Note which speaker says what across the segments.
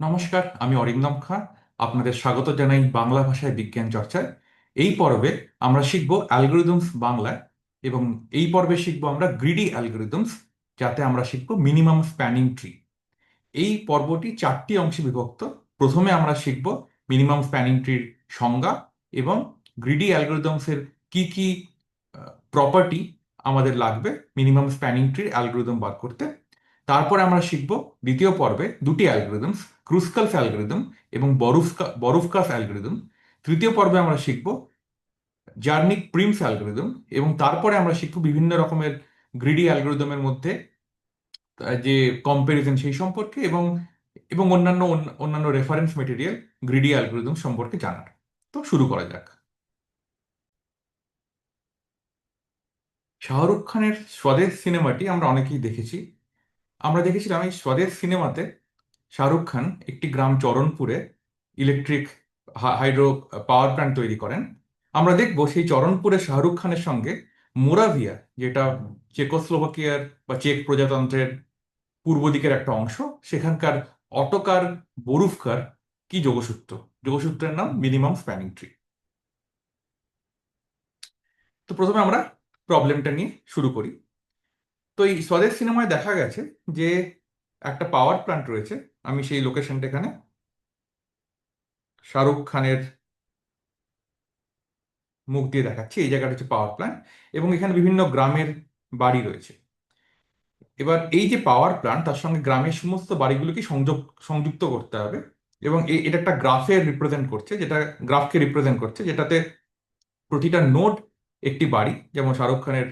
Speaker 1: নমস্কার, আমি অরিন্দম খাঁ। আপনাদের স্বাগত জানাই বাংলা ভাষায় বিজ্ঞান চর্চায়। এই পর্বে আমরা শিখব অ্যালগোরিদমস বাংলায় এবং এই পর্বে শিখব আমরা গ্রিডি অ্যালগোরিদমস, যাতে আমরা শিখব মিনিমাম স্প্যানিং ট্রি। এই পর্বটি চারটি অংশে বিভক্ত। প্রথমে আমরা শিখব মিনিমাম স্প্যানিং ট্রির সংজ্ঞা এবং গ্রিডি অ্যালগোরিদমসের কি কি প্রপার্টি আমাদের লাগবে মিনিমাম স্প্যানিং ট্রির অ্যালগোরিদম বার করতে। তারপরে আমরা শিখব দ্বিতীয় পর্বে দুটি অ্যালগোরিদমস ক্রুস্কালস অ্যালগোরিদম এবং বরুফকা বরুফকাস অ্যালগোরিদম। তৃতীয় পর্বে আমরা শিখব জার্নিক প্রিমস অ্যালগোরিদম এবং তারপরে আমরা শিখব বিভিন্ন রকমের গ্রিডি অ্যালগোরিদমের মধ্যে যে কম্প্যারিজন সেই সম্পর্কে এবং এবং অন্যান্য অন্য- অন্যান্য রেফারেন্স মেটেরিয়াল গ্রিডি অ্যালগোরিদম সম্পর্কে জানার। তো শুরু করা যাক। শাহরুখ খানের স্বদেশ সিনেমাটি আমরা অনেকেই দেখেছি। আমরা দেখেছিলাম এই স্বদেশ সিনেমাতে শাহরুখ খান একটি গ্রাম চরণপুরে ইলেকট্রিক হাইড্রো পাওয়ার প্ল্যান্ট তৈরি করেন। আমরা দেখব সেই চরণপুরে শাহরুখ খানের সঙ্গে মোরাভিয়া, যেটা চেকোস্লোভাকিয়ার বা চেক প্রজাতন্ত্রের পূর্ব দিকের একটা অংশ, সেখানকার অটোকার বরুফকার কি যোগসূত্র? যোগসূত্রের নাম মিনিমাম স্প্যানিং ট্রি। তো প্রথমে আমরা প্রবলেমটা নিয়ে শুরু করি। তো এই স্বদেশ সিনেমায় দেখা গেছে যে একটা পাওয়ার প্ল্যান্ট রয়েছে, আমি সেই লোকেশনটা এখানে শাহরুখ খানের মুখ দিয়ে দেখাচ্ছি, এই জায়গাটা হচ্ছে পাওয়ার প্ল্যান্ট এবং এখানে বিভিন্ন গ্রামের বাড়ি রয়েছে। এবার এই যে পাওয়ার প্ল্যান্ট তার সঙ্গে গ্রামের সমস্ত বাড়িগুলোকে সংযোগ, সংযুক্ত করতে হবে এবং এটা একটা গ্রাফের রিপ্রেজেন্ট করছে, যেটা গ্রাফকে রিপ্রেজেন্ট করছে, যেটাতে প্রতিটা নোড একটি বাড়ি, যেমন শাহরুখ খানের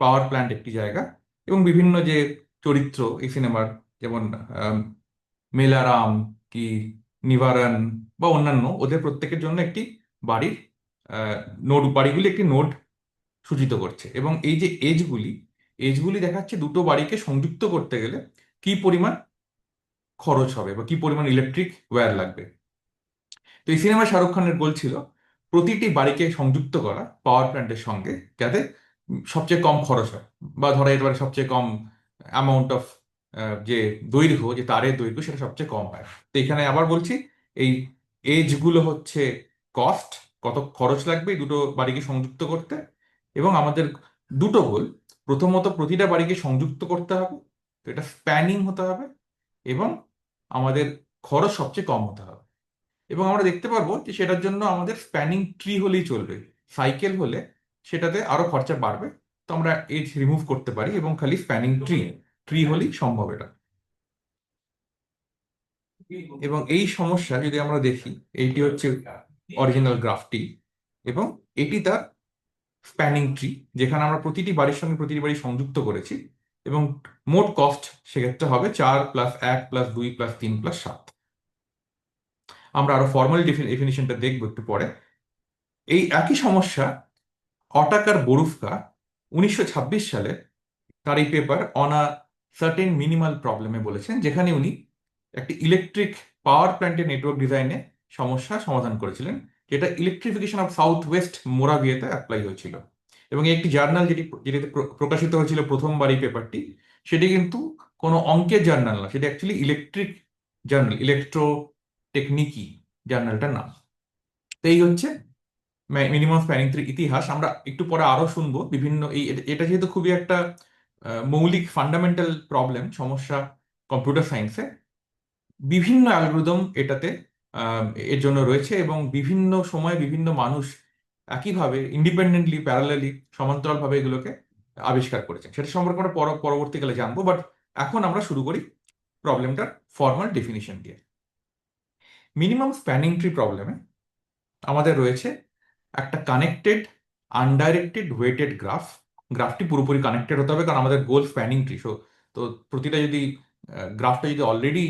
Speaker 1: পাওয়ার প্ল্যান্ট একটি জায়গা এবং বিভিন্ন যে চরিত্র এই সিনেমার, যেমন মেলারাম কি নিবারণ বা অন্যান্য, ওদের প্রত্যেকের জন্য একটি বাড়ির নোড বাড়িগুলি একটি নোট সূচিত করছে। এবং এই যে এজগুলি এজগুলি দেখাচ্ছে দুটো বাড়িকে সংযুক্ত করতে গেলে কি পরিমাণ খরচ হবে বা কি পরিমাণ ইলেকট্রিক ওয়্যার লাগবে। তো এই সিনেমায় শাহরুখ খানের গোল ছিল, প্রতিটি বাড়িকে সংযুক্ত করা পাওয়ার প্ল্যান্টের সঙ্গে যাতে সবচেয়ে কম খরচ হয়। বা ধরা যেতে পারে সবচেয়ে কম অ্যামাউন্ট অফ যে দৈর্ঘ্য, যে তারের দৈর্ঘ্য, সেটা সবচেয়ে কম হয়। তো এখানে আবার বলছি, এই এজগুলো হচ্ছে কস্ট কত খরচ লাগবে দুটো বাড়িকে সংযুক্ত করতে। এবং আমাদের দুটো গোল প্রথমত প্রতিটা বাড়িকে সংযুক্ত করতে হবে, তো এটা স্প্যানিং হতে হবে এবং আমাদের খরচ সবচেয়ে কম হতে হবে। এবং আমরা দেখতে পারব যে সেটার জন্য আমাদের স্প্যানিং ট্রি হলেই চলবে। সাইকেল হলে সেটাতে আরও খরচা বাড়বে। তো আমরা এজ রিমুভ করতে পারি এবং খালি স্প্যানিং ট্রি ট্রি হলেই সম্ভব এটা। এবং এই সমস্যা যদি আমরা দেখি, এইটি হচ্ছে অরিজিনাল গ্রাফটি এবং এটি তার স্প্যানিং ট্রি যেখানে আমরা প্রতিটি বাড়ির সঙ্গে প্রতিটি বাড়ি সংযুক্ত করেছি এবং মোট কস্ট সেক্ষেত্রে হবে চার প্লাস এক প্লাস দুই প্লাস তিন প্লাস সাত। আমরা আরও ফর্মাল ডেফিনিশনটা দেখব একটু পরে। এই একই সমস্যা অটাকার বরুফকা উনিশশো ছাব্বিশ সালে তার এই paper on a certain minimal প্রবলেমে বলেছেন, যেখানে উনি একটি ইলেকট্রিক পাওয়ার প্ল্যান্টের নেটওয়ার্ক ডিজাইনে সমস্যা সমাধান করেছিলেন, যেটা ইলেকট্রিফিকেশন অফ সাউথ ওয়েস্ট মোরাভিয়াতে অ্যাপ্লাই হয়েছিল। এবং একটি জার্নাল যেটি, যেটিতে প্রকাশিত হয়েছিল প্রথমবার এই পেপারটি সেটি কিন্তু কোনো অঙ্কের জার্নাল না, সেটি অ্যাকচুয়ালি ইলেকট্রিক জার্নাল ইলেকট্রো টেকনিকি জার্নালটার নাম। তো এই হচ্ছে মিনিমাম স্প্যানিং ট্রির ইতিহাস, আমরা একটু পরে আরও শুনব। বিভিন্ন এই, এটা- এটা যেহেতু খুবই একটা মৌলিক ফান্ডামেন্টাল প্রবলেম সমস্যা কম্পিউটার সায়েন্সে বিভিন্ন অ্যালগোরিদম এটাতে এর জন্য রয়েছে এবং বিভিন্ন সময়ে বিভিন্ন মানুষ একইভাবে ইন্ডিপেন্ডেন্টলি প্যারালালি সমান্তরালভাবে এগুলোকে আবিষ্কার করেছেন। সেটা সম্পর্কে আমরা পর- পরবর্তীকালে জানব বাট এখন আমরা শুরু করি প্রবলেমটার ফর্মাল ডেফিনিশন দিয়ে। মিনিমাম স্প্যানিং ট্রি প্রবলেমে আমাদের রয়েছে একটা কানেক্টেড আনডাইরেক্টেড ওয়েটেড গ্রাফ গ্রাফটি পুরোপুরি কানেক্টেড হতে হবে, কারণ আমাদের গোল স্প্যানিং ট্রি সো তো প্রতিটা যদি গ্রাফটা যদি অলরেডি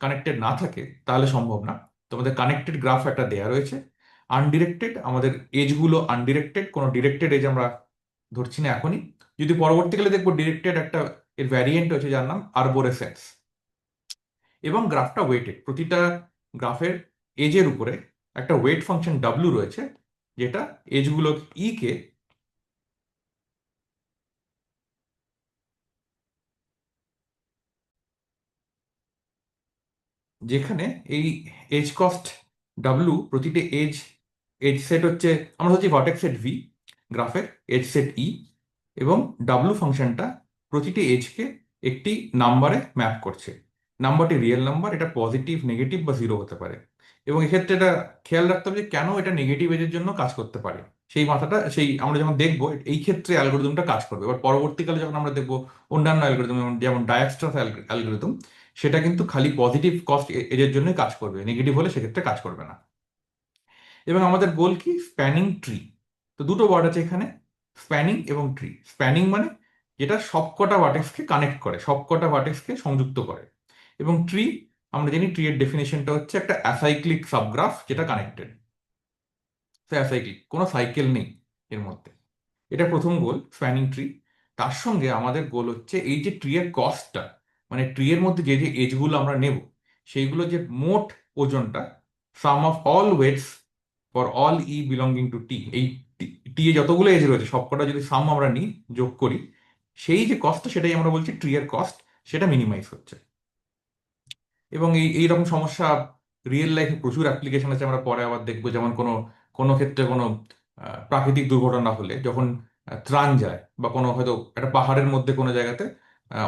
Speaker 1: কানেক্টেড না থাকে, তাহলে সম্ভব না। তো আমাদের কানেক্টেড গ্রাফ একটা দেয়া রয়েছে। আনডিরেক্টেড আমাদের এজগুলো আনডিরেক্টেড কোনো ডিরেক্টেড এজ আমরা ধরছি না এখনই। যদি পরবর্তীকালে দেখব ডিরেক্টেড একটা এর ভ্যারিয়েন্ট হচ্ছে যার নাম আরবোরেসেন্স এবং গ্রাফটা ওয়েটেড প্রতিটা গ্রাফের এজের উপরে একটা ওয়েট ফাংশন ডাব্লু রয়েছে। যেটা এজগুলো ই কে যেখানে এই এজ কস্ট ডাব্লু প্রতিটি এজ এজ সেট হচ্ছে, আমরা হচ্ছে ভার্টেক্স সেট ভি গ্রাফের এজ সেট ই এবং ডাব্লু ফাংশনটা প্রতিটি এজকে একটি নাম্বারে ম্যাপ করছে। নাম্বারটি রিয়েল নাম্বার এটা পজিটিভ নেগেটিভ বা জিরো হতে পারে। এবং এক্ষেত্রে এটা খেয়াল রাখতে হবে যে কেন এটা নেগেটিভ এজের জন্য কাজ করতে পারে। সেই মাথাটা, সেই আমরা যখন দেখব, এই ক্ষেত্রে অ্যালগোরিদমটা কাজ করবে। এবার পরবর্তীকালে যখন আমরা দেখব অন্যান্য অ্যালগোরিদম যেমন ডায়াস্ট্রাস অ্যালগোরিদম সেটা কিন্তু খালি পজিটিভ কস্ট এজের জন্য কাজ করবে। নেগেটিভ হলে সেক্ষেত্রে কাজ করবে না। এবং আমাদের গোল কি? স্প্যানিং ট্রি তো দুটো ওয়ার্ড আছে এখানে স্প্যানিং এবং ট্রি স্প্যানিং মানে যেটা সবকটা ভার্টেক্সকে কানেক্ট করে, সবকটা ভার্টেক্সকে সংযুক্ত করে। এবং ট্রি আমরা জানি ট্রি এর ডেফিনেশনটা হচ্ছে একটা অ্যাসাইক্লিক সাবগ্রাফ যেটা কানেক্টেড অ্যাসাইক্লিক কোনো সাইকেল নেই এর মধ্যে। এটা প্রথম গোল স্প্যানিং ট্রি তার সঙ্গে আমাদের গোল হচ্ছে এই যে ট্রি এর কস্টটা মানে ট্রি এর মধ্যে যে যে এজগুলো আমরা নেব, সেইগুলো যে মোট ওজনটা sum of all weights for all E belonging to T এই টি এ যতগুলো এজ রয়েছে, সবকটা যদি সাম আমরা নিই, যোগ করি, সেই যে কস্টটা সেটাই আমরা বলছি ট্রি এর কস্ট সেটা মিনিমাইজ হচ্ছে। এবং এই এইরকম সমস্যা রিয়েল লাইফে প্রচুর অ্যাপ্লিকেশন আছে, আমরা পরে আবার দেখব যেমন কোনো কোনো ক্ষেত্রে কোনো প্রাকৃতিক দুর্ঘটনা হলে যখন ত্রাণ যায় বা কোনো হয়তো একটা পাহাড়ের মধ্যে কোনো জায়গাতে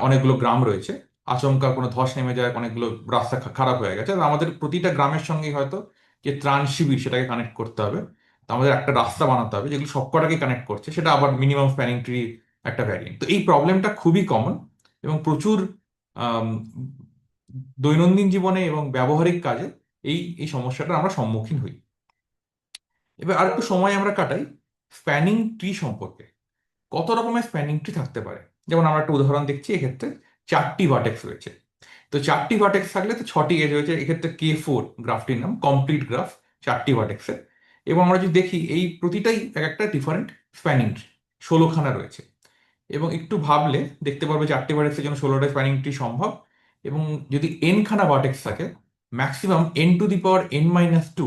Speaker 1: অনেকগুলো গ্রাম রয়েছে, আচমকা কোনো ধস নেমে যায়, অনেকগুলো রাস্তা খারাপ হয়ে গেছে আমাদের প্রতিটা গ্রামের সঙ্গেই হয়তো যে ত্রাণ শিবির সেটাকে কানেক্ট করতে হবে, তো আমাদের একটা রাস্তা বানাতে হবে যেগুলো সবকটাকে কানেক্ট করছে, সেটা আবার মিনিমাম স্প্যানিং ট্রি একটা ভ্যারিয়েন্ট তো এই প্রবলেমটা খুবই কমন এবং প্রচুর দৈনন্দিন জীবনে এবং ব্যবহারিক কাজে এই এই সমস্যাটা আমরা সম্মুখীন হই। এবার আর একটু সময় আমরা কাটাই স্প্যানিং ট্রি সম্পর্কে। কত রকমের স্প্যানিং ট্রি থাকতে পারে? যেমন আমরা একটা উদাহরণ দেখছি, এক্ষেত্রে চারটি ভার্টেক্স রয়েছে। তো চারটি ভার্টেক্স থাকলে তো ছটি এজ রয়েছে, এক্ষেত্রে কে ফোর গ্রাফটির নাম কমপ্লিট গ্রাফ চারটি ভার্টেক্সের এবং আমরা যদি দেখি, এই প্রতিটাই এক একটা ডিফারেন্ট স্প্যানিং ট্রি, ষোলোখানা রয়েছে। এবং একটু ভাবলে দেখতে পারবে চারটি ভার্টেক্সের জন্য ষোলোটা স্প্যানিং ট্রি সম্ভব। এবং যদি এন খানা ভার্টেক্স থাকে maximum N to the power N minus two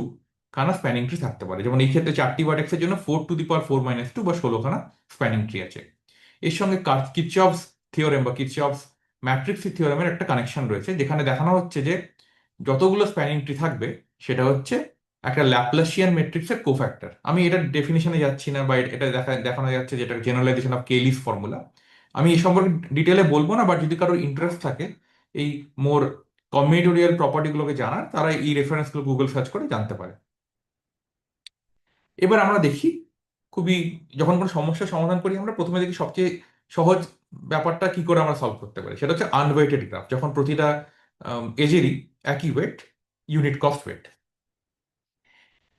Speaker 1: খানা স্প্যানিং ট্রি থাকতে পারে। যেমন এই ক্ষেত্রে চারটি ভার্টেক্সের জন্য four to the power four minus two বা ষোলোখানা স্প্যানিং ট্রি আছে। এর সঙ্গে কিরচফস থিওরেম বা কিরচফস ম্যাট্রিক্স থিওরেমের একটা কানেকশন রয়েছে, যেখানে দেখানো হচ্ছে যে যতগুলো স্প্যানিং ট্রি থাকবে, সেটা হচ্ছে একটা ল্যাপ্লাসিয়ান ম্যাট্রিক্সের কোফ্যাক্টর আমি এটা ডেফিনিশনে যাচ্ছি না বা এটা দেখা, দেখানো যাচ্ছে যেটা জেনারেলাইজেশন অফ কেলিস ফর্মুলা আমি এই সম্পর্কে ডিটেলে বলব না বাট যদি কারোর ইন্টারেস্ট থাকে এই মোর কম্বিনেটোরিয়াল প্রপার্টিগুলোকে জানার, তারা এই রেফারেন্সগুলো গুগল সার্চ করে জানতে পারে। এবার আমরা দেখি, খুবই যখন কোনো সমস্যার সমাধান করি, আমরা প্রথমে দেখি সবচেয়ে সহজ ব্যাপারটা কি করে আমরা সলভ করতে পারি। সেটা হচ্ছে আনওয়েটেড গ্রাফ যখন প্রতিটা এজেরই একই ওয়েট ইউনিট কস্ট ওয়েট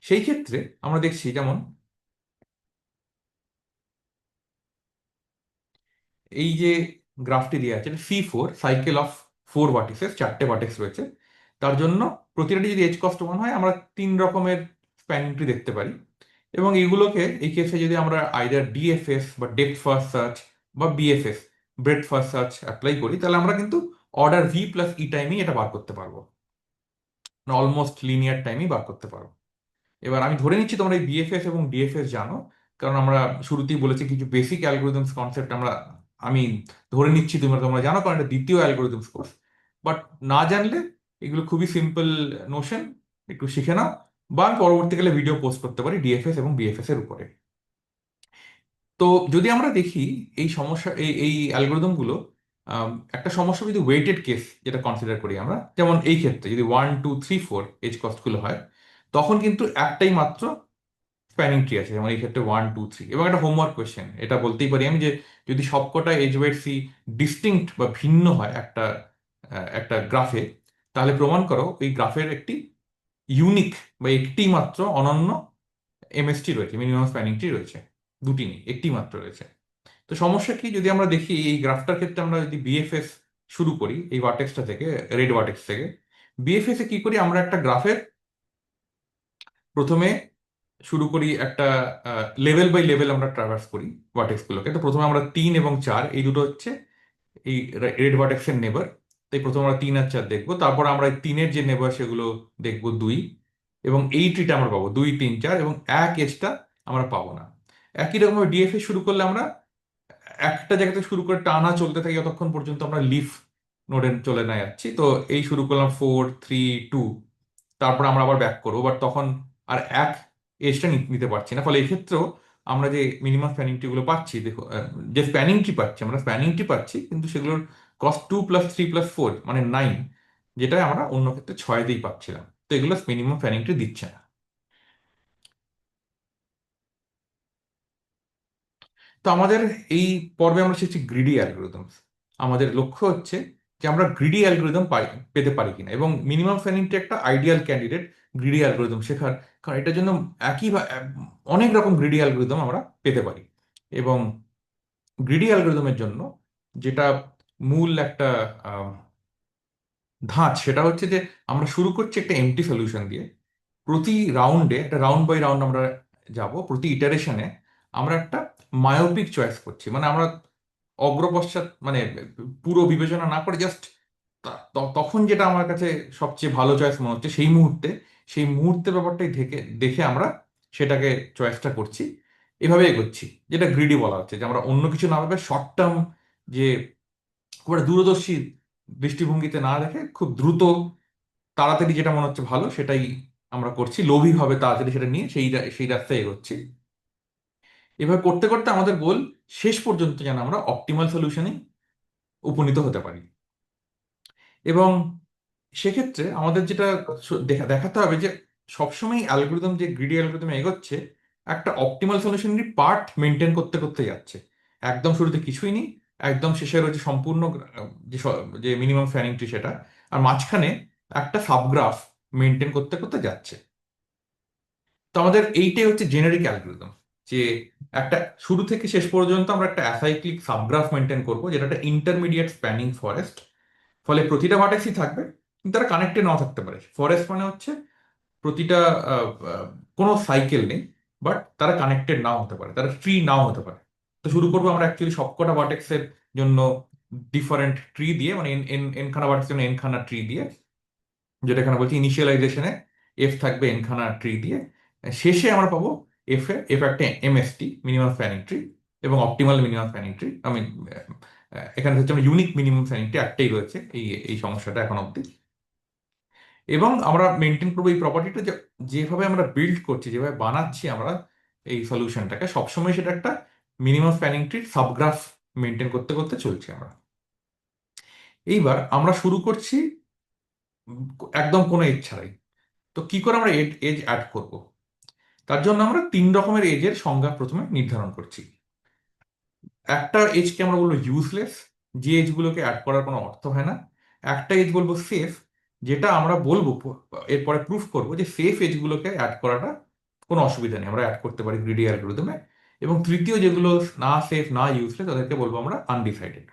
Speaker 1: সেই ক্ষেত্রে আমরা দেখছি যেমন, এই যে গ্রাফটি দেওয়া আছে C four cycle of four vertices চারটে ভার্টেক্স রয়েছে। তার জন্য প্রতিটাটি যদি এজ কস্ট ওয়ান হয়, আমরা তিন রকমের স্প্যানিং দেখতে পারি। এবং এগুলোকে, এই কেসে যদি আমরা আইদার ডিএফএস বা ডেপথ ফার্স্ট সার্চ বা BFS breadth first search apply করি, তাহলে আমরা কিন্তু অর্ডার ভি প্লাস ই টাইমেই এটা বার করতে পারব। অলমোস্ট লিনিয়ার টাইমেই বার করতে পারব। এবার আমি ধরে নিচ্ছি তোমরা এই বিএফএস এবং ডিএফএস জানো, কারণ আমরা শুরুতেই বলেছি কিছু বেসিক অ্যালগোরিদমস কনসেপ্ট আমরা আমি ধরে নিচ্ছি তোমরা তোমরা জানো কারণ এটা দ্বিতীয় অ্যালগোরিদমস কোর্স বাট না জানলে এগুলো খুবই সিম্পল নোশন একটু শিখে নাও। বা আমি পরবর্তীকালে ভিডিও পোস্ট করতে পারি ডিএফএস এবং বিএফএস এর উপরে। তো যদি আমরা দেখি এই সমস্যা এই এই অ্যালগোরিদমগুলো একটা সমস্যা যদি ওয়েটেড কেস যেটা কনসিডার করি আমরা, যেমন এই ক্ষেত্রে যদি one two three four edge কস্টগুলো হয়, তখন কিন্তু একটাই মাত্র স্প্যানিং ট্রি আছে, যেমন এই ক্ষেত্রে ওয়ান টু থ্রি এবং একটা হোমওয়ার্ক কোয়েশ্চেন এটা বলতেই পারি আমি যে যদি সবকটা এজ ওয়েট সি ডিস্টিংক্ট বা ভিন্ন হয় একটা একটা গ্রাফে তাহলে প্রমাণ করো এই গ্রাফের একটি ইউনিক বা একটি মাত্র অনন্য এমএসটি রয়েছে মিনিমাম স্প্যানিং ট্রি রয়েছে। দুটি নেই, একটি মাত্র রয়েছে। তো সমস্যা কি? যদি আমরা দেখি এই গ্রাফটার ক্ষেত্রে আমরা যদি বিএফএস শুরু করি, এই ভার্টেক্সটা থেকে রেড ভার্টেক্স থেকে বিএফএস এ কি করি? আমরা একটা গ্রাফের প্রথমে শুরু করি একটা লেভেল বাই লেভেল আমরা ট্রাভার্স করি ভার্টেক্স গুলোকে। তো প্রথমে আমরা তিন এবং চার, এই দুটো হচ্ছে এই রেড ভার্টেক্স এর নেবার তাই প্রথমে আমরা তিন আর চার দেখব। তারপর আমরা তিনের যে নেবার সেগুলো দেখব দুই এবং এই ট্রিটা আমরা পাবো দুই, তিন, চার এবং এক এজটা আমরা পাবো না। একই রকম ডিএফএ শুরু করলে আমরা একটা জায়গাতে শুরু করে টানা চলতে থাকি যতক্ষণ পর্যন্ত আমরা লিফ নোডে চলে না যাচ্ছি। তো এই শুরু করলাম ফোর থ্রি টু তারপর আমরা আবার ব্যাক করব। বাট তখন আর এক এজটা নিতে পারছি না। ফলে এক্ষেত্রেও আমরা যে মিনিমাম স্প্যানিং ট্রিগুলো পাচ্ছি, দেখো যে স্প্যানিং ট্রি পাচ্ছি, আমরা স্প্যানিং ট্রি পাচ্ছি, কিন্তু সেগুলোর cost two plus three plus four মানে নাইন যেটা আমরা অন্য ক্ষেত্রে ছয়তেই পাচ্ছিলাম। তো এগুলো মিনিমাম স্প্যানিং ট্রি দিচ্ছে না। তো আমাদের এই পর্বে আমরা শিখছি গ্রিডি অ্যালগোরিদমস আমাদের লক্ষ্য হচ্ছে যে আমরা গ্রিডি অ্যালগোরিদম পেতে পারি কিনা। এবং মিনিমাম স্প্যানিংটি একটা আইডিয়াল ক্যান্ডিডেট গ্রিডি অ্যালগোরিদম শেখার কারণ এটার জন্য একই বা- অনেক রকম গ্রিডি অ্যালগোরিদম আমরা পেতে পারি। এবং গ্রিডি অ্যালগোরিদমের জন্য যেটা মূল একটা ধাঁচ সেটা হচ্ছে যে আমরা শুরু করছি একটা এমটি সলিউশন দিয়ে। প্রতি রাউন্ডে একটা রাউন্ড বাই রাউন্ড আমরা যাব, প্রতি ইটারেশনে আমরা একটা মায়োপিক চয়েস করছি। মানে আমরা অগ্রপশ্চাৎ মানে পুরো বিবেচনা না করে জাস্ট তখন যেটা আমার কাছে সবচেয়ে ভালো চয়েস মনে হচ্ছে সেই মুহূর্তে সেই মুহূর্তের ব্যাপারটাই দেখে দেখে আমরা সেটাকে চয়েসটা করছি। এভাবে এগোচ্ছি, যেটা গ্রিডি বলা হচ্ছে, যে আমরা অন্য কিছু না ভাবে শর্ট টার্ম যে খুব একটা দূরদর্শী দৃষ্টিভঙ্গিতে না রেখে খুব দ্রুত তাড়াতাড়ি যেটা মনে হচ্ছে ভালো সেটাই আমরা করছি, লোভীভাবে তাড়াতাড়ি সেটা নিয়ে সেই সেই রাস্তায় এগোচ্ছি। এভাবে করতে করতে আমাদের গোল শেষ পর্যন্ত যেন আমরা অপটিমাল সলিউশনে উপনীত হতে পারি। এবং সেক্ষেত্রে আমাদের যেটা দেখা, দেখাতে হবে যে সবসময় অ্যালগোরিদম যে গ্রিডি অ্যালগোরিদম এগোচ্ছে, একটা অপটিমাল সলিউশনের পার্ট মেনটেন করতে করতে যাচ্ছে। একদম শুরুতে কিছুই নেই, একদম শেষে রয়েছে সম্পূর্ণ যে যে মিনিমাম ফ্যানিং ট্রি সেটা, আর মাঝখানে একটা সাবগ্রাফ মেনটেন করতে করতে যাচ্ছে। তো আমাদের এইটাই হচ্ছে জেনারিক অ্যালগোরিদম যে একটা শুরু থেকে শেষ পর্যন্ত আমরা একটা অ্যাসাইক্লিক সাবগ্রাফ মেনটেন করব যেটা একটা ইন্টারমিডিয়েট স্প্যানিং ফরেস্ট ফলে প্রতিটা ভার্টেক্সই থাকবে কিন্তু তারা কানেক্টেড নাও থাকতে পারে। ফরেস্ট মানে হচ্ছে প্রতিটা কোনো সাইকেল নেই বাট তারা কানেক্টেড নাও হতে পারে, তারা ট্রি নাও হতে পারে। তো শুরু করব আমরা অ্যাকচুয়ালি সবকটা ভার্টেক্সের জন্য ডিফারেন্ট ট্রি দিয়ে মানে এন এন, এনখানা ভার্টেক্সের জন্য এনখানা ট্রি দিয়ে, যেটা এখানে বলছি ইনিশিয়ালাইজেশনে এফ থাকবে এনখানা ট্রি দিয়ে। শেষে আমরা পাবো এফ এফ একটা এমএসটি মিনিমাম স্প্যানিং ট্রি এবং optimal minimum spanning tree I mean এখানে হচ্ছে আমরা ইউনিক মিনিমাম স্প্যানিং ট্রি একটাই রয়েছে, এই এই সমস্যাটা এখন অবধি। এবং আমরা মেনটেন করব এই প্রপার্টিটা যে, যেভাবে আমরা বিল্ড করছি, যেভাবে বানাচ্ছি আমরা, এই সলিউশনটাকে সবসময় সেটা একটা মিনিমাম স্প্যানিং ট্রির সাবগ্রাফ মেনটেন করতে করতে চলছি আমরা। এইবার আমরা শুরু করছি, একদম কোনো এজ ছাড়াই। তো কি করে আমরা এজ অ্যাড করব? তার জন্য আমরা তিন রকমের এজের সংজ্ঞা প্রথমে নির্ধারণ করছি। একটা এজকে আমরা বলব ইউজলেস যে এজগুলোকে অ্যাড করার কোনো অর্থ হয় না। একটা এজ বলব সেফ যেটা আমরা বলব, এরপরে প্রুফ করব যে সেফ এজগুলোকে অ্যাড করাটা কোনো অসুবিধা নেই। আমরা অ্যাড করতে পারি গ্রিডি অ্যালগোরিদমে এবং তৃতীয় যেগুলো না সেফ না ইউজলেস তাদেরকে বলব আমরা আনডিসাইডেড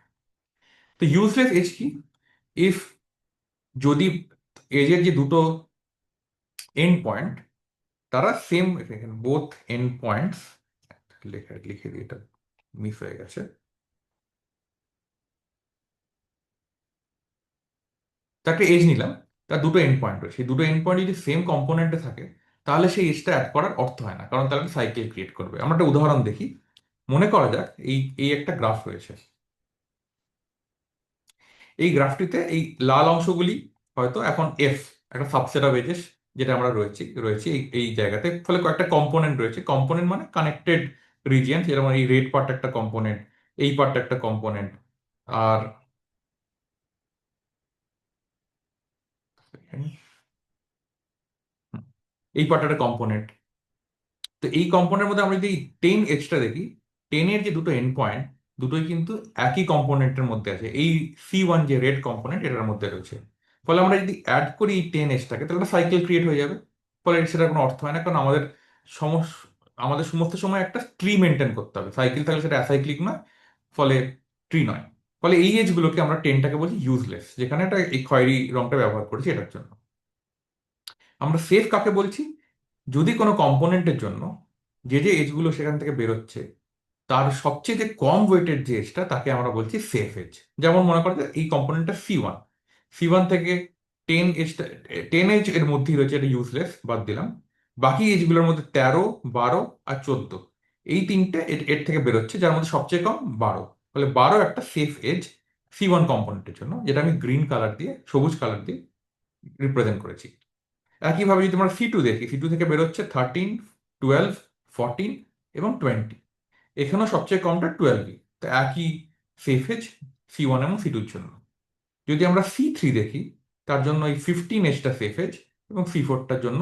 Speaker 1: তো ইউজলেস এজ কি? ইফ যদি এজের যে দুটো এন্ড পয়েন্ট তারা সেম বোথ এন্ড পয়েন্টস লেখা, লিখে দিই, এটা মিস হয়ে গেছে। তাকে এজ নিলাম। তার দুটো এন্ড পয়েন্ট রয়েছে। সেই দুটো এন্ড পয়েন্ট যদি সেম কম্পোনেন্টে থাকে, তাহলে সেই এজটা অ্যাড করার অর্থ হয় না, কারণ তাহলে সাইকেল ক্রিয়েট করবে। আমরা একটা উদাহরণ দেখি। মনে করা যাক, এই এই একটা গ্রাফ রয়েছে। এই গ্রাফটিতে এই লাল অংশগুলি হয়তো এখন এফ একটা সাবসেট অফ এজেস যেটা আমরা রয়েছি রয়েছি এই এই জায়গাতে। ফলে কয়েকটা কম্পোনেন্ট রয়েছে। কম্পোনেন্ট মানে কানেক্টেড রিজিয়ন যেরকম এই রেড পার্টটা একটা কম্পোনেন্ট এই পার্টটা একটা কম্পোনেন্ট আর এই পার্টটা কম্পোনেন্ট তো এই কম্পোনেন্টের মধ্যে আমরা যদি টেন এক্সট্রা দেখি টেনের যে দুটো এন্ড পয়েন্ট দুটোই কিন্তু একই কম্পোনেন্টের মধ্যে আছে। এই সি ওয়ান যে রেড কম্পোনেন্ট এটার মধ্যে রয়েছে। ফলে আমরা যদি অ্যাড করি এই টেন এক্সটাকে তাহলে একটা সাইকেল ক্রিয়েট হয়ে যাবে। ফলে সেটার কোনো অর্থ হয় না, কারণ আমাদের সমস, আমাদের সমস্ত সময় একটা ট্রি মেনটেন করতে হবে। সাইকেল থাকলে সেটা অ্যাসাইক্লিক নয়, ফলে ট্রি নয়। ফলে এই এজগুলোকে আমরা টেনটাকে বলছি ইউজলেস যেখানে একটা এই খয়েরি রংটা ব্যবহার করেছি এটার জন্য। আমরা সেফ কাকে বলছি? যদি কোনো কম্পোনেন্টের জন্য যে যে এজগুলো সেখান থেকে বেরোচ্ছে, তার সবচেয়ে যে কম ওয়েটের যে এজটা তাকে আমরা বলছি সেফ এজ যেমন মনে করতে এই কম্পোনেন্টটা সি ওয়ান সি ওয়ান থেকে টেন এজটা টেন এজ এর মধ্যেই রয়েছে এটা ইউজলেস বাদ দিলাম। বাকি এজগুলোর মধ্যে তেরো, বারো আর চোদ্দ। এই তিনটে এর থেকে বেরোচ্ছে, যার মধ্যে সবচেয়ে কম বারো। ফলে বারো একটা সেফ এজ সি ওয়ান কম্পোনেন্টের জন্য, যেটা আমি গ্রিন কালার দিয়ে, সবুজ কালার দিয়ে রিপ্রেজেন্ট করেছি। একইভাবে যদি আমরা সি টু দেখি সি টু থেকে বেরোচ্ছে থার্টিন টুয়েলভ ফোরটিন এবং টোয়েন্টি এখানেও সবচেয়ে কমটা টুয়েলভই তো একই সেফেজ সি ওয়ান এবং সি টুর জন্য। যদি আমরা সি থ্রি দেখি, তার জন্য এই ফিফটিন এজটা সেফেজ এবং সি ফোরটার জন্য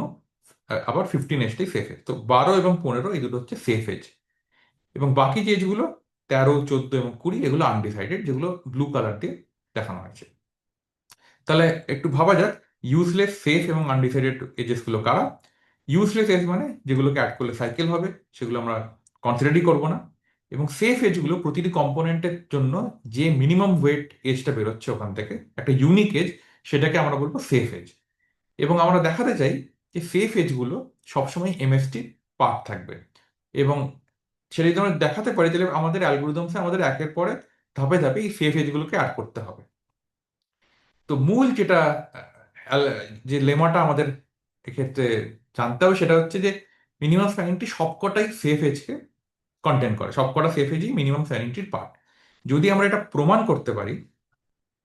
Speaker 1: আবার ফিফটিন এজটাই সেফেজ তো বারো এবং পনেরো এই দুটো হচ্ছে সেফেজ এবং বাকি যে এজগুলো তেরো, চোদ্দ এবং কুড়ি, এগুলো আনডিসাইডেড যেগুলো ব্লু কালার দিয়ে দেখানো হয়েছে। তাহলে একটু ভাবা যাক ইউজলেস সেফ এবং আনডিসাইডেড এজেসগুলো কারা? ইউজলেস এজ মানে যেগুলোকে অ্যাড করলে সাইকেল হবে, সেগুলো আমরা কনসিডারই করব না। এবং সেফ এজগুলো প্রতিটি কম্পোনেন্টের জন্য যে মিনিমাম ওয়েট এজটা বেরোচ্ছে ওখান থেকে, একটা ইউনিক এজ সেটাকে আমরা বলব সেফ এজ এবং আমরা দেখাতে চাই যে সেফ এজগুলো সবসময় এমএসটির পার্ট থাকবে। এবং সেটা যদি আমরা দেখাতে পারি, তাহলে আমাদের অ্যালগোরিদমসে আমাদের একের পরে ধাপে ধাপে এই সেফ এজগুলোকে অ্যাড করতে হবে। তো মূল যেটা যে লেমাটা আমাদের এক্ষেত্রে জানতে হবে সেটা হচ্ছে যে মিনিমাম স্প্যানিংটি সবকটাই সেফ এজকে কন্টেন্ট করে। সবকটা সেফ এজই মিনিমাম স্প্যানিংটির পার্ট যদি আমরা এটা প্রমাণ করতে পারি,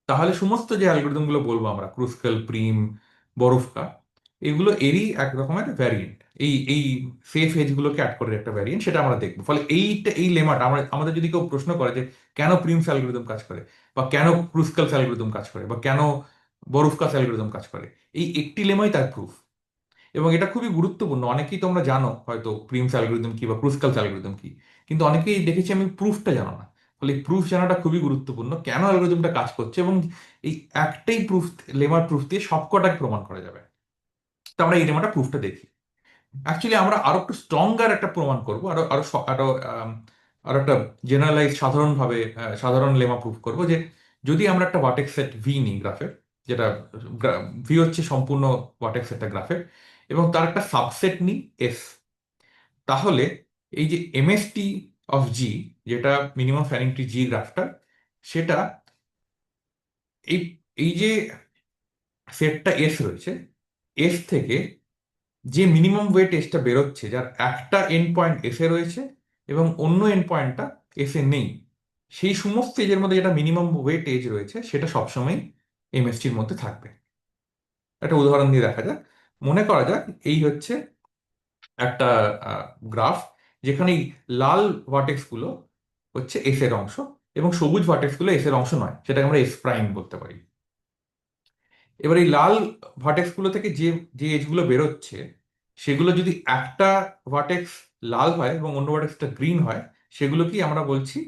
Speaker 1: তাহলে সমস্ত যে অ্যালগোরিদমগুলো বলব আমরা ক্রুস্কাল প্রিম বরফকা এগুলো এরই এক রকমের ভ্যারিয়েন্ট এই এই সেফ এজগুলোকে অ্যাড করে একটা ভ্যারিয়েন্ট সেটা আমরা দেখব। ফলে এইটা, এই লেমাটা, আমরা, আমাদের যদি কেউ প্রশ্ন করে যে কেন প্রিমস অ্যালগোরিদম কাজ করে, বা কেন ক্রুস্কাল অ্যালগোরিদম কাজ করে, বা কেন বরফকাস অ্যালগোরিদম কাজ করে। এই একটি লেমাই তার প্রুফ এবং এটা খুবই গুরুত্বপূর্ণ। অনেকেই তোমরা জানো হয়তো প্রিমস অ্যালগোরিদম কি বা ক্রুস্কাল অ্যালগোরিদম কি। কিন্তু অনেকেই দেখেছি আমি প্রুফটা জানো না। ফলে প্রুফ জানাটা খুবই গুরুত্বপূর্ণ। কেন অ্যালগোরিদমটা কাজ করছে? এবং এই একটাই প্রুফ লেমার প্রুফ দিয়ে সবকটাকে প্রমাণ করা যাবে। তো আমরা এই লেমাটা প্রুফটা দেখি। অ্যাকচুয়ালি আমরা আরও একটু স্ট্রঙ্গার একটা প্রমাণ করব। আরও আরও আরও আরও একটা জেনারেলাইজ সাধারণভাবে সাধারণ লেমা প্রুফ করব যে যদি আমরা একটা ওয়াটেক্স সেট ভি নিই গ্রাফের যেটা ভি হচ্ছে সম্পূর্ণ ওয়াটেক্স একটা গ্রাফের এবং তার একটা সাবসেট নিই এস তাহলে এই যে এমএসটি অফ জি যেটা মিনিমাম ট্রি জি গ্রাফটা সেটা এই এই যে সেটটা এস রয়েছে এস থেকে যে মিনিমাম ওয়েট এসটা বেরোচ্ছে, যার একটা এন্ড পয়েন্ট এসে রয়েছে এবং অন্য এন্ড পয়েন্টটা এসে নেই, সেই সমস্ত এজের মধ্যে যেটা মিনিমাম ওয়েট এজ রয়েছে, সেটা সবসময় এমএসটির মধ্যে থাকবে। একটা উদাহরণ দিয়ে দেখা যাক। মনে করা যাক, এই হচ্ছে একটা গ্রাফ যেখানে লাল ভার্টেক্সগুলো হচ্ছে এস এর অংশ এবং সবুজ ভার্টেক্সগুলো এস এর অংশ নয়, সেটাকে আমরা এস প্রাইম বলতে পারি। এবার এই লাল ভার্টেক্সগুলো থেকে যে যে এজগুলো বেরোচ্ছে, সেগুলো যদি একটা ভার্টেক্স লাল হয় এবং অন্য ভার্টেক্সটা গ্রিন হয়, সেগুলোকেই আমরা বলছি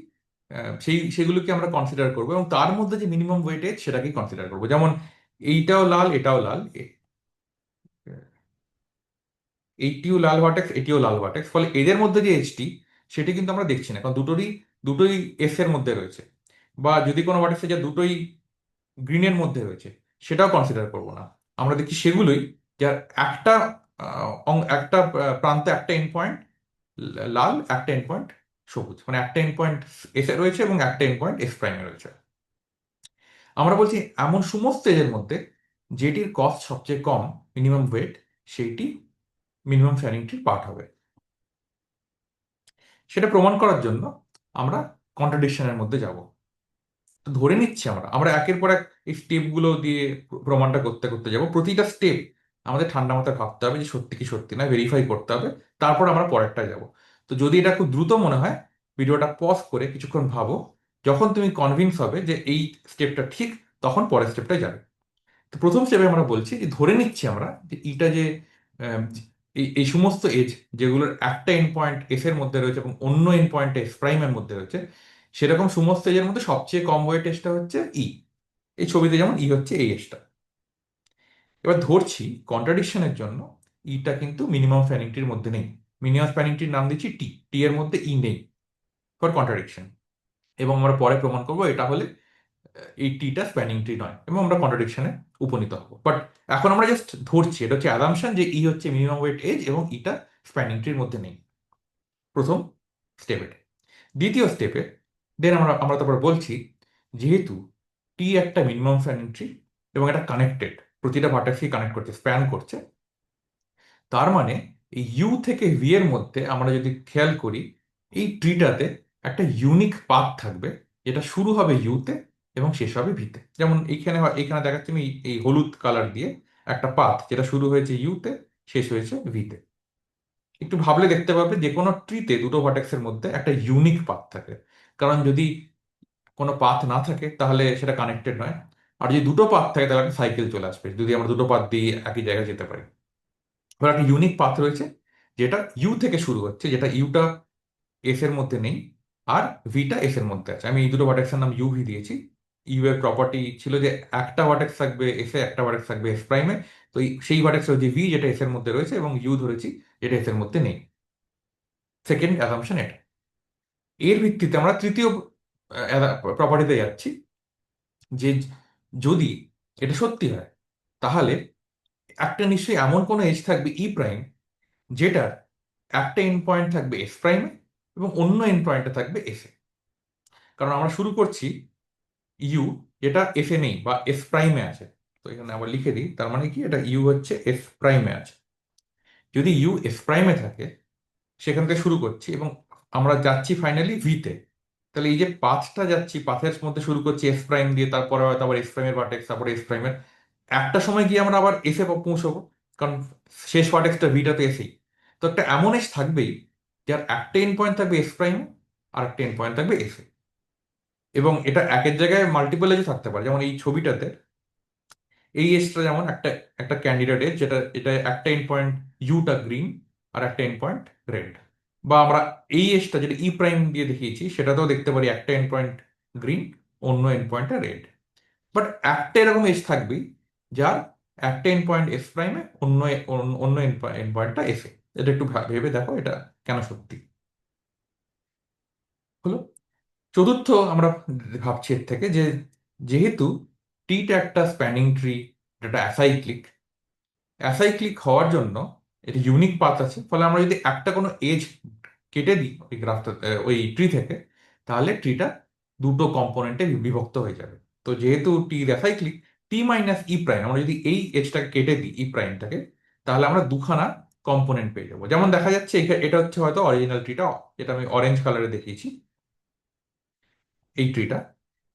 Speaker 1: সেই, সেগুলোকে আমরা কনসিডার করব এবং তার মধ্যে যে মিনিমাম ওয়েট এজ সেটাকেই কনসিডার করব। যেমন এইটাও লাল, এটাও লাল এইটিও লাল ভার্টেক্স এটিও লাল ভার্টেক্স ফলে এদের মধ্যে যে এজটি সেটি কিন্তু আমরা দেখছি না, কারণ দুটোরই, দুটোই এস এর মধ্যে রয়েছে। বা যদি কোনো ভার্টেক্সে যা দুটোই গ্রিনের মধ্যে রয়েছে, সেটাও কনসিডার করব না। আমরা দেখি সেগুলোই যার একটা একটা প্রান্তে একটা এন্ড পয়েন্ট লাল, একটা এন্ড পয়েন্ট সবুজ মানে একটা এন্ড পয়েন্ট এস এ রয়েছে এবং একটা এন্ড পয়েন্ট এস প্রাইমে রয়েছে। আমরা বলছি এমন সমস্ত এজের মধ্যে যেটির কস্ট সবচেয়ে কম মিনিমাম ওয়েট সেইটি মিনিমাম স্প্যানিংটির পার্ট হবে। সেটা প্রমাণ করার জন্য আমরা কন্ট্রাডিকশনের মধ্যে যাব। তো ধরে নিচ্ছি আমরা আমরা একের পর এক এই স্টেপগুলো দিয়ে প্রমাণটা করতে করতে যাব। প্রতিটা স্টেপ আমাদের ঠান্ডা মাথায় ভাবতে হবে যে সত্যি কি সত্যি না ভেরিফাই করতে হবে, তারপর আমরা পরেরটায় যাব। তো যদি এটা খুব দ্রুত মনে হয়, ভিডিওটা পজ করে কিছুক্ষণ ভাবো, যখন তুমি কনভিন্স হবে যে এই স্টেপটা ঠিক, তখন পরের স্টেপটায় যাবে। তো প্রথম স্টেপে আমরা বলছি যে ধরে নিচ্ছি আমরা যে এটা যে এই সমস্ত এজ যেগুলোর একটা এন্ড পয়েন্ট এস এর মধ্যে রয়েছে এবং অন্য এন্ড পয়েন্ট এস প্রাইমের মধ্যে রয়েছে, সেরকম সমস্ত এজের মধ্যে সবচেয়ে কম ওয়েট এজটা হচ্ছে ই এই ছবিতে যেমন ই হচ্ছে এই এজটা এবার ধরছি কন্ট্রাডিকশনের জন্য ইটা কিন্তু মিনিমাম ফ্যানিংটির মধ্যে নেই। মিনিমাম স্প্যানিং স্প্যানিংটির নাম দিচ্ছি টি টি এর মধ্যে ই নেই ফর কন্ট্রাডিকশন এবং আমরা পরে প্রমাণ করব এটা হলে এই টিটা স্প্যানিং ট্রি নয় এবং আমরা কন্ট্রাডিকশনে উপনীত হব। বাট এখন আমরা জাস্ট ধরছি, এটা হচ্ছে অ্যাজাম্পশন যে ই হচ্ছে মিনিমাম ওয়েট এজ এবং ইটা স্প্যানিং ট্রির মধ্যে নেই। প্রথম স্টেপে দ্বিতীয় স্টেপে দেন আমরা আমরা তারপর বলছি যেহেতু টি একটা মিনিমাম স্প্যানিং ট্রি এবং এটা কানেক্টেড প্রতিটা ভার্টেক্সকে কানেক্ট করছে স্প্যান করছে, তার মানে এই ইউ থেকে ভি এর মধ্যে আমরা যদি খেয়াল করি, এই ট্রিটাতে একটা ইউনিক পাথ থাকবে। যেটা শুরু হবে ইউতে এবং শেষ হবে ভিতে যেমন এইখানে এইখানে দেখাচ্ছি আমি এই এই হলুদ কালার দিয়ে একটা পাথ যেটা শুরু হয়েছে ইউতে শেষ হয়েছে ভিতে একটু ভাবলে দেখতে পাবে যে কোনো ট্রিতে দুটো ভার্টেক্সের মধ্যে একটা ইউনিক পাথ থাকে। কারণ যদি কোনো পাথ না থাকে, তাহলে সেটা কানেক্টেড নয়। আর যদি দুটো পাথ থাকে, তাহলে একটা সাইকেল চলে আসবে। যদি আমরা দুটো পাথ দিয়ে একই জায়গায় যেতে পারি। এবার একটা ইউনিক পাথ রয়েছে, যেটা ইউ থেকে শুরু হচ্ছে, যেটা ইউটা এস এর মধ্যে নেই আর ভিটা এস এর মধ্যে আছে। আমি এই দুটো ভার্টেক্সের নাম ইউ ভি দিয়েছি। ইউ এর প্রপার্টি ছিল যে একটা ভার্টেক্স থাকবে এস এ, একটা ভার্টেক্স থাকবে এস প্রাইমে তো সেই ভার্টেক্স হচ্ছে ভি যেটা এস এর মধ্যে রয়েছে এবং ইউ ধরেছি যেটা এস এর মধ্যে নেই। সেকেন্ড অ্যাসাম্পশন এটা। এর ভিত্তিতে আমরা তৃতীয় প্রপার্টিতে যাচ্ছি যে যদি এটা সত্যি হয়, তাহলে একটা নিশ্চয়ই এমন কোনো এজ থাকবে ই প্রাইম যেটার একটা এন্ড পয়েন্ট থাকবে এস প্রাইমে এবং অন্য এন্ড পয়েন্টে থাকবে এস এ। কারণ আমরা শুরু করছি ইউ যেটা এস এ নেই বা এস প্রাইমে আছে। তো এখানে আবার লিখে দিই, তার মানে কি? এটা ইউ হচ্ছে এস প্রাইমে আছে। যদি ইউ এস প্রাইমে থাকে, সেখান থেকে শুরু করছি এবং আমরা যাচ্ছি ফাইনালি ভিতে তাহলে এই যে পাথটা যাচ্ছি পাথের মধ্যে শুরু করছি এস প্রাইম দিয়ে, তারপরে হয়তো আবার এস প্রাইমের ভার্টেক্স তারপরে এস প্রাইমের একটা সময় গিয়ে আমরা আবার এসে পৌঁছবো, কারণ শেষ ভার্টেক্সটা ভিটা তো এসেই। তো একটা এমন এস থাকবেই যার একটা এন পয়েন্ট থাকবে এস প্রাইম আর একটা এন পয়েন্ট থাকবে এসে এবং এটা একের জায়গায় মাল্টিপল এজে থাকতে পারে। যেমন এই ছবিটাতে, এই এজটা যেমন একটা একটা ক্যান্ডিডেট এজ যেটা, এটা একটা এন পয়েন্ট ইউটা গ্রিন আর একটা এন পয়েন্ট রেড বা আমরা এই এজটা যেটা ই প্রাইম দিয়ে দেখিয়েছি, সেটাতেও দেখতে পারি একটা এন পয়েন্ট গ্রিন অন্য এন পয়েন্টটা রেড বাট একটা এরকম এজ থাকবেই যার একটা এন পয়েন্ট এস প্রাইমে অন্য অন্য- এন পয়েন্টটা এসে এটা একটু ভেবে দেখো এটা কেন সত্যি। হলো? চতুর্থ আমরা ভাবছি এর থেকে যে যেহেতু টিটা একটা স্প্যানিং ট্রি এটা অ্যাসাইক্লিক অ্যাসাইক্লিক হওয়ার জন্য এটা ইউনিক পাথ আছে। ফলে আমরা যদি একটা কোনো এজ কেটে দিই ওই গ্রাফটা ওই ট্রি থেকে, তাহলে ট্রিটা দুটো কম্পোনেন্টে বিভক্ত হয়ে যাবে। তো যেহেতু T acyclic T minus E prime আমরা যদি এই এজটাকে কেটে দিই ই প্রাইমটাকে তাহলে আমরা দুখানা কম্পোনেন্ট পেয়ে যাব। যেমন দেখা যাচ্ছে এটা হচ্ছে হয়তো অরিজিনাল ট্রিটা যেটা আমি অরেঞ্জ কালারে দেখিয়েছি, এই ট্রিটা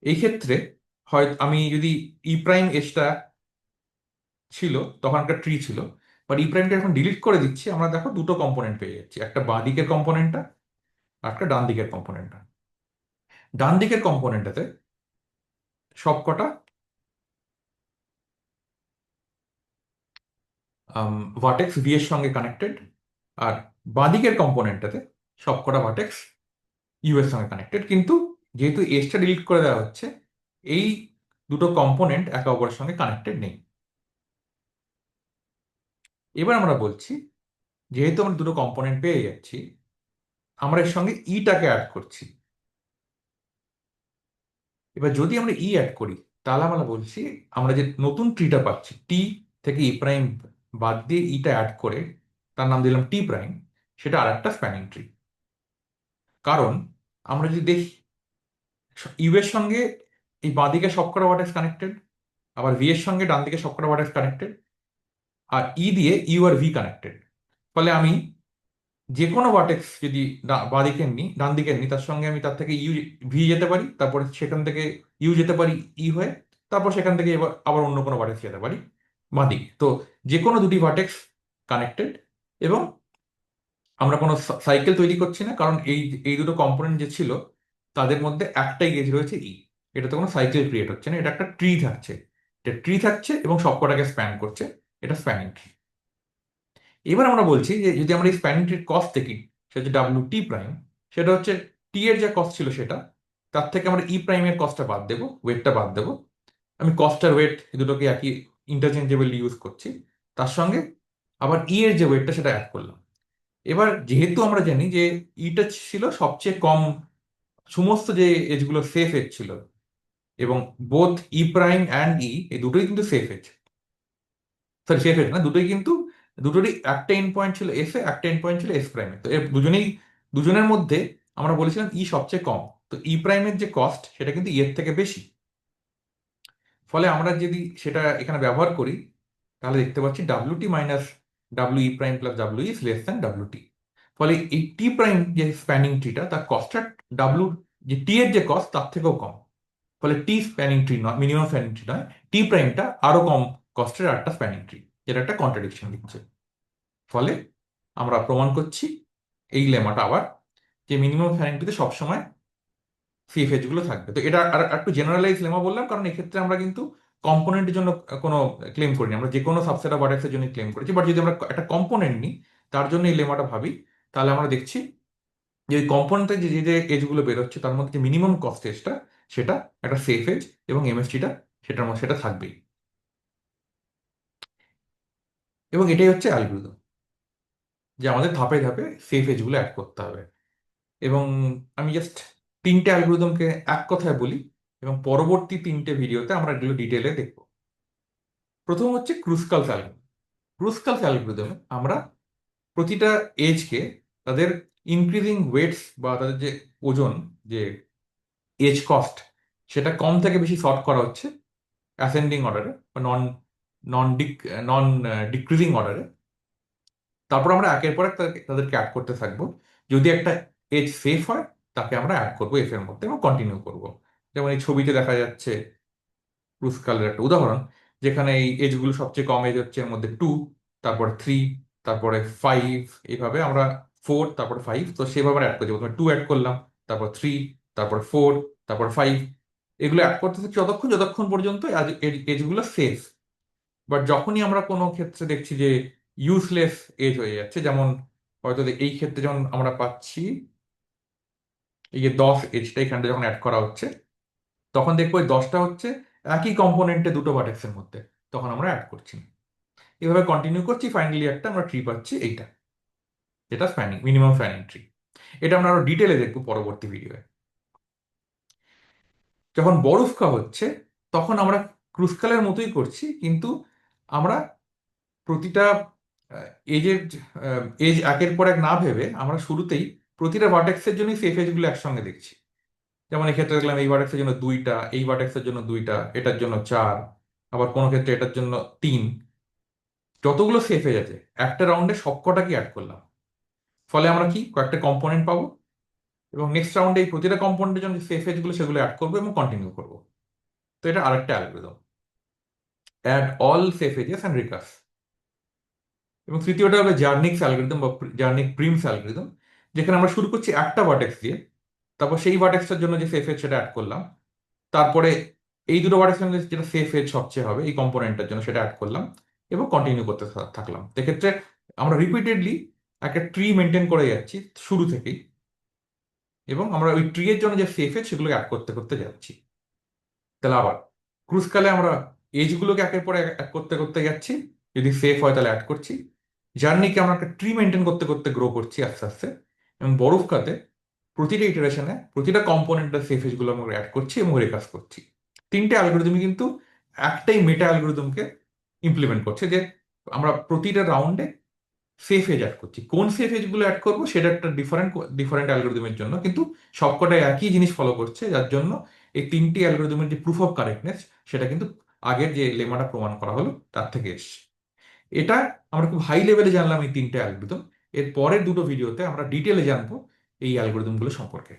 Speaker 1: এই ক্ষেত্রে হয়, আমি যদি ই প্রাইম এজটা ছিল তখন একটা ট্রি ছিল বাট ই প্রাইমটা এখন ডিলিট করে দিচ্ছি, আমরা দেখো দুটো কম্পোনেন্ট পেয়ে যাচ্ছি, একটা বাঁ দিকের কম্পোনেন্টটা আর একটা ডান দিকের কম্পোনেন্টটা ডান দিকের কম্পোনেন্টটাতে সবকটা ভার্টেক্স ভি এর সঙ্গে কানেক্টেড আর বাঁদিকের কম্পোনেন্টটাতে সবকটা ভার্টেক্স ইউ এর সঙ্গে কানেক্টেড কিন্তু যেহেতু এসটা ডিলিট করে দেওয়া হচ্ছে, এই দুটো কম্পোনেন্ট একে অপরের সঙ্গে কানেক্টেড নেই। এবার আমরা বলছি, যেহেতু আমরা দুটো কম্পোনেন্ট পেয়ে যাচ্ছি, আমরা এর সঙ্গে ইটাকে অ্যাড করছি। এবার যদি আমরা ই অ্যাড করি, তাহলে আমরা বলছি, আমরা যে নতুন ট্রিটা পাচ্ছি টি থেকে ই প্রাইম বাদ দিয়ে ইটা অ্যাড করে তার নাম দিলাম টি প্রাইম সেটা আর একটা স্প্যানিং ট্রি কারণ আমরা যদি দেখি ইউ এর সঙ্গে এই বাঁদিকে সবকটা ভার্টেক্স কানেক্টেড আবার ভি এর সঙ্গে ডান দিকে সবকটা ভার্টেক্স কানেক্টেড আর ই দিয়ে ইউ আর ভি কানেক্টেড ফলে আমি যে কোনো ভার্টেক্স যদি ডা- বাঁ দিকে নিই ডান দিকে নিই তার সঙ্গে আমি তার থেকে ইউ ভি যেতে পারি, তারপরে সেখান থেকে ইউ যেতে পারি ই হয়ে, তারপর সেখান থেকে এবার আবার অন্য কোনো ভার্টেক্স যেতে পারি বাঁ দিকে। তো যে কোনো দুটি ভার্টেক্স কানেক্টেড এবং আমরা কোনো সাইকেল তৈরি করছি না, কারণ এই এই দুটো কম্পোনেন্ট যে ছিল, তাদের মধ্যে একটাই গেজ রয়েছে ই এটাতে কোনো সাইকেল ক্রিয়েট হচ্ছে না, এটা একটা ট্রি থাকছে। এটা ট্রি থাকছে এবং সবকটাকে স্প্যান করছে, এটা স্প্যানিং ট্রি এবার আমরা বলছি যে, যদি আমরা এই স্প্যানিং ট্রির কস্ট দেখি, সেটা হচ্ছে ডাব্লিউ টি প্রাইম সেটা হচ্ছে টি এর যা কস্ট ছিল সেটা, তার থেকে আমরা ই প্রাইমের কস্টটা বাদ দেবো ওয়েটটা বাদ দেবো। আমি কস্ট আর ওয়েট দুটোকে একই ইন্টারচেঞ্জেবলি ইউজ করছি। তার সঙ্গে আবার ই এর যে ওয়েটটা সেটা অ্যাড করলাম। এবার যেহেতু আমরা জানি যে ইটা ছিল সবচেয়ে কম সমস্ত যে এজগুলো সেফ এজ ছিল, এবং both E prime and E এই দুটোই কিন্তু safe edge sorry safe edge না, দুটোই কিন্তু, দুটোরই একটা এন পয়েন্ট ছিল এস এ, একটা এন পয়েন্ট ছিল এস প্রাইমে তো এর দুজনেই, দুজনের মধ্যে আমরা বলেছিলাম ই সবচেয়ে কম। তো ই প্রাইমের যে কস্ট সেটা কিন্তু ই এর থেকে বেশি। ফলে আমরা যদি সেটা এখানে ব্যবহার করি তাহলে দেখতে পাচ্ছি W T minus W E prime plus W is less than W T ফলে এই টি প্রাইম যে স্প্যানিং ট্রিটা তার কস্টটা ডাব্লিউ যে টি এর যে কস্ট তার থেকেও কম। ফলে টি স্প্যানিং ট্রি নয় মিনিমাম স্প্যানিং ট্রি নয় টি প্রাইমটা আরও কম কষ্টের একটা স্প্যানিং ট্রি যেটা একটা কন্ট্রাডিকশন দিচ্ছে। ফলে আমরা প্রমাণ করছি এই লেমাটা আবার, যে মিনিমাম স্প্যানিং ট্রিতে সবসময় সেফ এজগুলো থাকবে। তো এটা আর একটু জেনারেলাইজ লেমা বললাম, কারণ এক্ষেত্রে আমরা কিন্তু কম্পোনেন্টের জন্য কোনো ক্লেম করিনি। আমরা যে কোনো সাবসেট অফ ভার্টেক্সের জন্য ক্লেম করেছি বাট যদি আমরা একটা কম্পোনেন্ট নিই, তার জন্য এই লেমাটা ভাবি, তাহলে আমরা দেখছি যে ওই কম্পোনেন্টে যে যে এজগুলো বেরোচ্ছে, তার মধ্যে যে মিনিমাম কস্ট এজটা সেটা একটা সেফ এজ এবং এমএসটিটা সেটার মধ্যে, সেটা থাকবেই। এবং এটাই হচ্ছে অ্যালগোরিদম যে আমাদের ধাপে ধাপে সেফ এজগুলো অ্যাড করতে হবে। এবং আমি জাস্ট তিনটে অ্যালগোরিদমকে এক কথায় বলি এবং পরবর্তী তিনটে ভিডিওতে আমরা এগুলো ডিটেলে দেখব। প্রথম হচ্ছে ক্রুসকালস অ্যালগোরিদম ক্রুসকালস অ্যালগোরিদমে আমরা প্রতিটা এজকে তাদের ইনক্রিজিং ওয়েটস বা তাদের যে ওজন, যে এজ কস্ট সেটা কম থেকে বেশি সর্ট করা হচ্ছে অ্যাসেন্ডিং অর্ডারে বা নন নন ডিক নন ডিক্রিজিং অর্ডারে তারপর আমরা একের পর এক তাদেরকে অ্যাড করতে থাকব। যদি একটা এজ সেফ হয়, তাকে আমরা অ্যাড করব এফ এর মধ্যে এবং কন্টিনিউ করব। যেমন এই ছবিতে দেখা যাচ্ছে ক্রুসকালের একটা উদাহরণ, যেখানে এই এজগুলো সবচেয়ে কম এজ হচ্ছে এর মধ্যে টু তারপর থ্রি তারপরে ফাইভ এইভাবে আমরা ফোর তারপর ফাইভ তো সেভাবে অ্যাড করছি। প্রথমে টু অ্যাড করলাম, তারপর থ্রি তারপর ফোর তারপর ফাইভ এগুলো অ্যাড করতে থাকছি যতক্ষণ যতক্ষণ পর্যন্ত এজগুলো সেফ বাট যখনই আমরা কোনো ক্ষেত্রে দেখছি যে ইউজলেস এজ হয়ে যাচ্ছে, যেমন হয়তো এই ক্ষেত্রে যেমন আমরা পাচ্ছি, এই যে দশ এজটা এখানটা যখন অ্যাড করা হচ্ছে তখন দেখব ওই দশটা হচ্ছে একই কম্পোনেন্টে দুটো ভার্টেক্সের মধ্যে। তখন আমরা অ্যাড করছি। এভাবে কন্টিনিউ করছি ফাইনালি একটা আমরা ট্রি পাচ্ছি এইটা। এটা স্প্যানিং মিনিমাম স্প্যানিং ট্রি এটা আমরা আরও ডিটেলে দেখব পরবর্তী ভিডিওয়ে যখন বরফকা হচ্ছে, তখন আমরা ক্রুসকালের মতোই করছি, কিন্তু আমরা প্রতিটা এজের এজ একের পর এক না ভেবে আমরা শুরুতেই প্রতিটা ভার্টেক্সের জন্যই সেফ এজগুলো একসঙ্গে দেখছি। যেমন এক্ষেত্রে দেখলাম এই ভার্টেক্সের জন্য দুইটা, এই ভার্টেক্সের জন্য দুইটা, এটার জন্য চার, আবার কোনো ক্ষেত্রে এটার জন্য তিন। যতগুলো সেফ এজ আছে একটা রাউন্ডে সবকটাকে অ্যাড করলাম। ফলে আমরা কি? কয়েকটা কম্পোনেন্ট পাবো এবং নেক্সট রাউন্ডে এই প্রতিটা কম্পোনেন্টের জন্য সেফ এজগুলো সেগুলো অ্যাড করব এবং কন্টিনিউ করব। তো এটা আরেকটা algorithm add all safe edges and recurse এবং তৃতীয়টা হবে জার্নিক্স অ্যালগোরিদম বা জার্নিক প্রিমস অ্যালগোরিদম যেখানে আমরা শুরু করছি একটা ভার্টেক্স দিয়ে। তারপর সেই ভার্টেক্সটার জন্য যে সেফ এজ সেটা অ্যাড করলাম। তারপরে এই দুটো ভার্টেক্সের মধ্যে যেটা সেফ এজ সবচেয়ে হবে, এই কম্পোনেন্টের জন্য সেটা অ্যাড করলাম এবং কন্টিনিউ করতে থাকলাম। এক্ষেত্রে আমরা রিপিটেডলি একটা ট্রি মেনটেন করে যাচ্ছি শুরু থেকেই এবং আমরা ওই ট্রি এর জন্য যে সেফ এজ সেগুলোকে অ্যাড করতে করতে যাচ্ছি। তাহলে আবার ক্রুজকালে আমরা এজগুলোকে একের পর এক করতে করতে যাচ্ছি। যদি সেফ হয় তাহলে অ্যাড করছি। জার্নিকে আমরা একটা ট্রি মেনটেন করতে করতে গ্রো করছি আস্তে আস্তে এবং বরফকাতে প্রতিটা ইটারেশনে প্রতিটা কম্পোনেন্টের সেফ এজগুলো আমরা অ্যাড করছি এবং রেকাস করছি। তিনটে অ্যালগোরিদমই কিন্তু একটাই মেটা অ্যালগোরিদমকে ইমপ্লিমেন্ট করছে যে আমরা প্রতিটা রাউন্ডে সেফ এজ অ্যাড করছি। কোন সেফ এজগুলো অ্যাড করব সেটা একটা ডিফারেন্ট ডিফারেন্ট অ্যালগোরিদমের জন্য। কিন্তু সবকটাই একই জিনিস ফলো করছে, যার জন্য এই তিনটি অ্যালগোরিদমের যে প্রুফ অফ কারেক্টনেস সেটা কিন্তু আগের যে লেমাটা প্রমাণ করা হলো, তার থেকে এসছে। এটা আমরা খুব হাই লেভেলে জানলাম এই তিনটে অ্যালগোরিদম এর পরের দুটো ভিডিওতে আমরা ডিটেলে জানব এই অ্যালগোরিদমগুলো সম্পর্কে।